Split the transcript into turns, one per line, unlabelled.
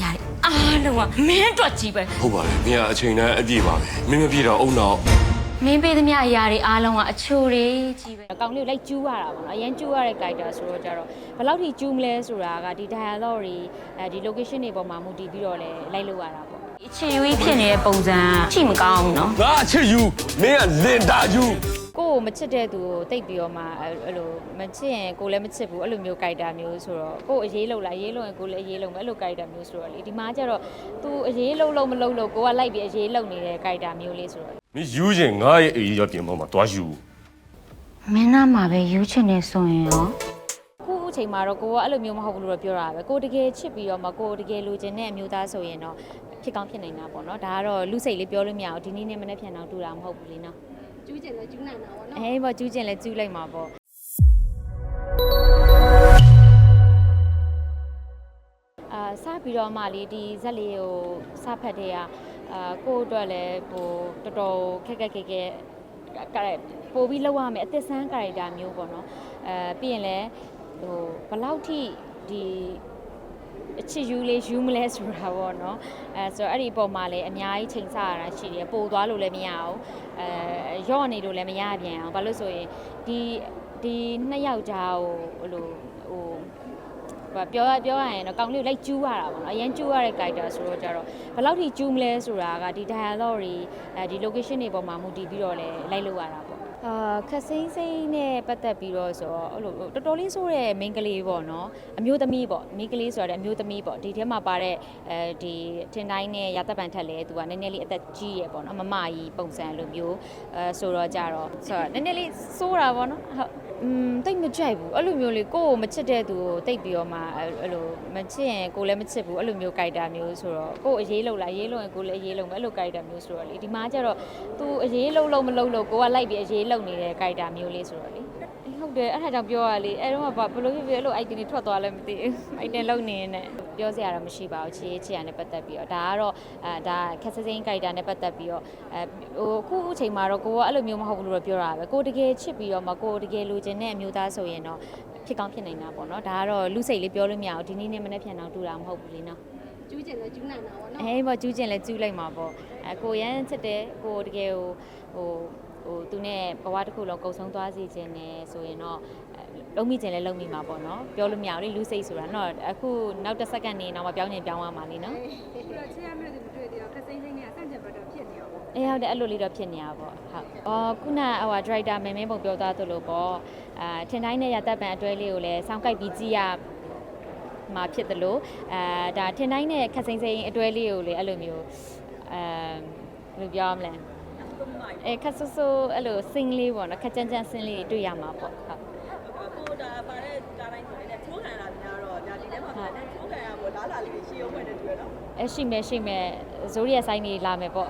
ညာတွေအားလုံးကမင်းအတွက်ကြီးပဲ
ဟုတ်ပါလေမင်းကအချိန်တိုင်းအပြည့်ပါပဲမင်းမပြည့်တော့အုံနောက်
မင်းပေးသမျှအရာတွေအားလုံးကအချိုတွေကြီးပဲ
အကောင်လေးကိုလိုက်ကျူးရတာပေါ့နော်အရင်ကျူးရတဲ့ character ဆိုတော့ကြတော့ဘယ်လောက်ထိကျူးမလဲဆိုတာကဒီ dialogue တွေအဲဒီ location တွေပေါ်မှာမူတည်ပြီးတော့လည်းလိုက်လို့ရတာပေါ့
အချီဝီးဖြစ်နေတဲ့ပုံစံကြည့်မကောင်းဘူးနော်
ငါအချစ်ယူမင်းကလင်တာယူ
ကိုကိုမချစ်တဲ့သူကိုတိတ်ပြီးတော့မှအဲ့အဲ့လိုမချစ်ရင်ကိုလည်းမချစ်ဘူးအဲ့လိုမျိုး character မျိုးဆိုတော့ကိုအရေးလုံးလားအရေးလုံးရင်ကိုလည်းအရေးလုံးပဲအဲ့လို character မျိုးဆိုတော့လေဒီမှာကျတော့ तू အရေးလုံးလုံးမလုံးလို့ကိုကလိုက်ပြီးအရေးလုံးနေတဲ့ character မျိုးလေးဆိုတော့
မင်းယူရင်ငါရဲ့အေးရောပြင်ပေါ်မှာတွားယူ
မင်းနာမှာပဲယူချင်နေဆိုရင်ရော
ခုအချိန်မှာတော့ကိုကအဲ့လိုမျိုးမဟုတ်ဘူးလို့တော့ပြောတာပဲကိုတကယ်ချစ်ပြီးတော့မှကိုတကယ်လိုချင်တဲ့အမျိုးသားဆိုရင်တော့ဖြစ်ကောင်းဖြစ်နိုင်တာပေါ့နော်ဒါကတော့လူစိတ်လေးပြောလို့မရဘူးဒီနေ့နဲ့မနေ့ပြန်တော့တူတာမဟုတ်ဘူးလေနော်
ကျူးကျင်လဲကျူးနိုင်တာပေါ့နော်
အေးပေါ့ကျူးကျင်လဲကျူးလိုက်မှာပေါ့အာစပြီးတော့မှလေဒီဇက်လေးကိုစဖတ်တဲ့ကအာကိုယ့်အတွက်လည်းဟိုတော်တော်ခက်ခက်ခဲခဲကရဲပို့ပြီးလောက်ရမယ်အသက်ဆန်းကာရိုက်တာမျိုးပေါ့နော်အဲပြီးရင်လည်းဟိုဘယ်လောက်ထိဒီ အချစ်ယူလေးယူမလဲဆိုတာပေါ့နော်အဲဆိုတော့အဲ့ဒီအပေါ်မှာလည်းအများကြီးချိန်ဆရတာရှိတယ်ပို့သွားလို့လည်းမရအောင်အဲရော့နေလို့လည်းမရပြန်အောင်ဘာလို့ဆိုရင်ဒီဒီနှစ်ယောက်ကြားကိုဟိုလိုဟိုဟိုပြောရပြောရရင်တော့ကောင်းလေးကိုလိုက်ကျူးရတာပေါ့နော်အရင်ကျူးရတဲ့ character ဆိုတော့ကြတော့ဘယ်လောက်ထိကျူးမလဲဆိုတာကဒီ dialogue တွေအဲဒီ location တွေပေါ်မှာမူတည်ပြီးတော့လည်းလိုက်လို့ရတာပေါ့ အာခက်စိမ့်စိမ့်နဲ့ပတ်သက်ပြီးတော့ဆိုတော့အဲ့လိုတော်တော်လေးဆိုတဲ့ main ကလေးပေါ့နော်အမျိုးသမီးပေါ့ main ကလေးဆိုရတဲ့အမျိုးသမီးပေါ့ဒီထဲမှာပါတဲ့အဲဒီထင်တိုင်းနဲ့ရာသက်ပံထက်လဲသူကနည်းနည်းလေးအသက်ကြီးရပေါ့နော်မမကြီးပုံစံလိုမျိုးအဲဆိုတော့ကြတော့ဆိုတော့နည်းနည်းလေးစိုးတာပေါ့နော်ဟုတ် อืมတိတ်မကြိုက်ဘူးအဲ့လိုမျိုးလေကိုယ့်ကိုမချစ်တဲ့သူကိုတိတ်ပြီးတော့မှအဲ့အဲ့လိုမချစ်ရင်ကိုယ်လည်းမချစ်ဘူးအဲ့လိုမျိုး character မျိုးဆိုတော့ကိုယ့်အရေးလုံးလားအရေးလုံးရင်ကိုယ်လည်းအရေးလုံးပဲအဲ့လို character မျိုးဆိုတော့လေဒီမှာကျတော့ तू အရေးလုံးလုံးမလုံးလို့ကိုကလိုက်ပြီးအရေးလုံးနေတဲ့ character မျိုးလေးဆိုတော့လေအေး ဟုတ်တယ်အဲ့ဒါကြောင့်ပြောရလေအဲ့တော့ကဘလို့ဖြစ်ဖြစ်အဲ့လို item တွေထွက်သွားလဲမသိဘူး item လုံးနေနေပြောစရာတော့မရှိပါဘူးချေးချေးရနဲ့ပတ်သက်ပြီးတော့ဒါကတော့အဲဒါခက်စစိမ့် character နဲ့ပတ်သက်ပြီးတော့အဲဟိုအခုအချိန်မှာတော့ကိုကအဲ့လိုမျိုးမဟုတ်ဘူးလို့တော့ပြောတာပဲကိုတကယ်ချစ်ပြီးတော့မှကိုတကယ်လိုချင်တဲ့အမျိုးသားဆိုရင်တော့ဖြစ်ကောင်းဖြစ်နိုင်တာပေါ့နော်ဒါကတော့လူစိတ်လေးပြောလို့မရဘူးဒီနေ့နဲ့မနေ့ပြန်တော့တူတာမဟုတ်ဘူးလေနော်
ကျူးကျင်လဲကျူးနိုင်တာပေါ့နော်
အေးပေါ့ကျူးကျင်လဲကျူးလိုက်မှာပေါ့အဲကိုရမ်းချစ်တယ်ကိုတကယ်ဟိုဟို ဟိုသူနဲ့ဘဝတစ်ခုလုံးကုံဆုံးသွားစီခြင်းနဲ့ဆိုရင်တော့လုံးမိခြင်းလဲလုံးမိမှာပေါ့နော်ပြောလို့မရဘူးလေလူစိတ်ဆိုတာတော့အခုနောက်တစ်စက္ကန့်နေတော့မှပြောင်းနေပြောင်းသွားမှာလीနော်
ပြီးတော့ချစ်ရမယ့်သူမတွေ့သေးတော့ခက်စိမ့်စိမ့်နဲ့ဆန့်ကျင်ဘက်တော့ဖြစ်နေရောပေါ့
အေးဟုတ်တယ်အဲ့လိုလေးတော့ဖြစ်နေတာပေါ့ဟုတ်အော်ခုနဟိုဒရိုက်တာမင်းမင်းပုံပြောသားသလိုပေါ့အာထင်တိုင်းနဲ့ရသက်ပံအတွဲလေးကိုလည်းစောင်းကိုက်ပြီးကြည့်ရမှာဖြစ်တယ်လို့အဲဒါထင်တိုင်းနဲ့ခက်စိမ့်စိမ့်အတွဲလေးကိုလည်းအဲ့လိုမျိုးအဲဘယ်လိုပြောရမလဲ အဲခက်ဆူဆူအဲ့လိုစင်းလေးပေါ့နော်ခက်ကြမ်းကြမ်းစင်းလေးတွေတွေ့ရမှာပေါ့ဟုတ်
ကိုဒါပါတဲ့ဒါတိုင်းဆိုနေတဲ့ထိုးခံရတာများတော့ဒါဒီထဲမှာဆိုတဲ့ထိုးခံရဖို့လားလာလေးရှိအောင်ပဲနဲ့တွေ့ရနော်
အရှိမဲ့ရှိမဲ့ဇိုးရီယာဆိုင်နေလာမယ်ပေါ့